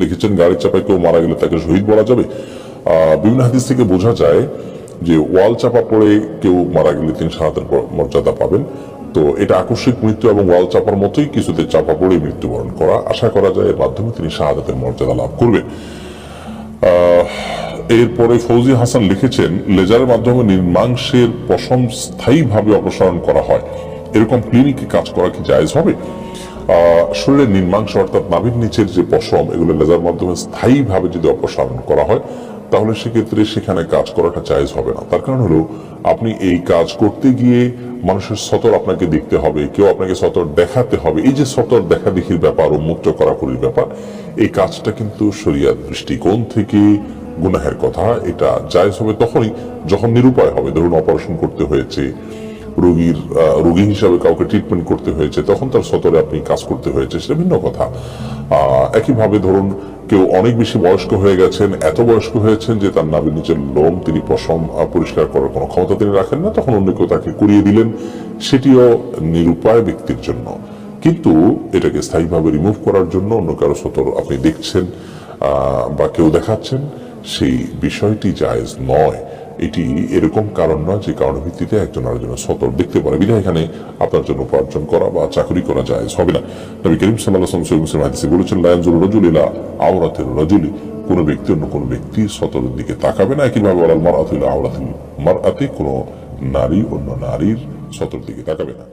লিখেছেন গাড়ির চাপায় কেউ মারা গেলে তাকে শহীদ বলা যাবে। বিভিন্ন হাদিস থেকে বোঝা যায় যে ওয়াল চাপা পড়ে কেউ মারা গেলে তিনি শাহাদের মর্যাদা পাবেন। তো এটা আকস্মিক মৃত্যু এবং ওয়াল চাপার মতোই কিছুতে চাপা পড়ে মৃত্যুবরণ করা। আশা করা যায় এর মাধ্যমে তিনি শাহাদাতের মর্যাদা লাভ করবেন। এরপরে ফৌজি হাসান লিখেছেন, লেজারের মাধ্যমে নির্মাংসের পশম স্থায়ীভাবে অপসারণ করা হয়। এরকম ক্লিনিকে কাজ করা কি জায়েজ হবে? শরীরের নির্মাংস অর্থাৎ নাভির নিচের যে পশম, এগুলো লেজার মাধ্যমে স্থায়ীভাবে যদি অপসারণ করা হয়, তাহলে সেক্ষেত্রে সেখানে কাজ করাটা জায়েজ হবে না। তার কারণ হলো, আপনি এই কাজ করতে গিয়ে মানুষের সতর আপনাকে দেখতে হবে, কেউ আপনাকে সতর দেখাতে হবে। এই যে সতর দেখা দেখির ব্যাপার, উন্মুক্ত করাকরির ব্যাপার, এই কাজটা কিন্তু শরিয়ার দৃষ্টিকোণ থেকে গুনাহের কথা, এটা জায়েজ হবে তখনই যখন নিরুপায় হবে। ধরুন, অপারেশন করতে হয়েছে রোগীর রোগী হিসাবে কাউকে ট্রিটমেন্ট করতে হয়েছে, তখন তার সতরে আপনি কাজ করতে হয়েছে, সেটা ভিন্ন কথা। একইভাবে ধরুন, কেউ অনেক বেশি বয়স্ক হয়ে গেছেন, এত বয়স্ক হয়েছেন যে তার নাভির নিচের লোম তিনি পশম পরিষ্কার করার কোনো ক্ষমতা তিনি রাখেন না, তখন অন্য কেউ তাকে করিয়ে দিলেন, সেটিও নিরুপায় ব্যক্তির জন্য। কিন্তু এটাকে স্থায়ীভাবে রিমুভ করার জন্য অন্য কারও সতর আপনি দেখছেন বা কেউ দেখাচ্ছেন, সেই বিষয়টি জায়েজ নয়। এটি এরকম কারণ নয় যে কারণ ভিত্তিতে একজন আরেকজনের সতর দেখতে পারে। বিধায় এখানে আপনার জন্য উপার্জন করা বা চাকরি করা যায় হবে না। নবী করিম সাল্লাহ মুসলিম হাদিসে বলেছেন লায়নজুল রজুল ইলা আওরাতের রজুলি। কোনো ব্যক্তি অন্য কোনো ব্যক্তি সতরের দিকে তাকাবে না। একইভাবে ওরা মার আতুল আওরাতুল মার কোনো নারী অন্য নারীর সতর দিকে তাকাবে না।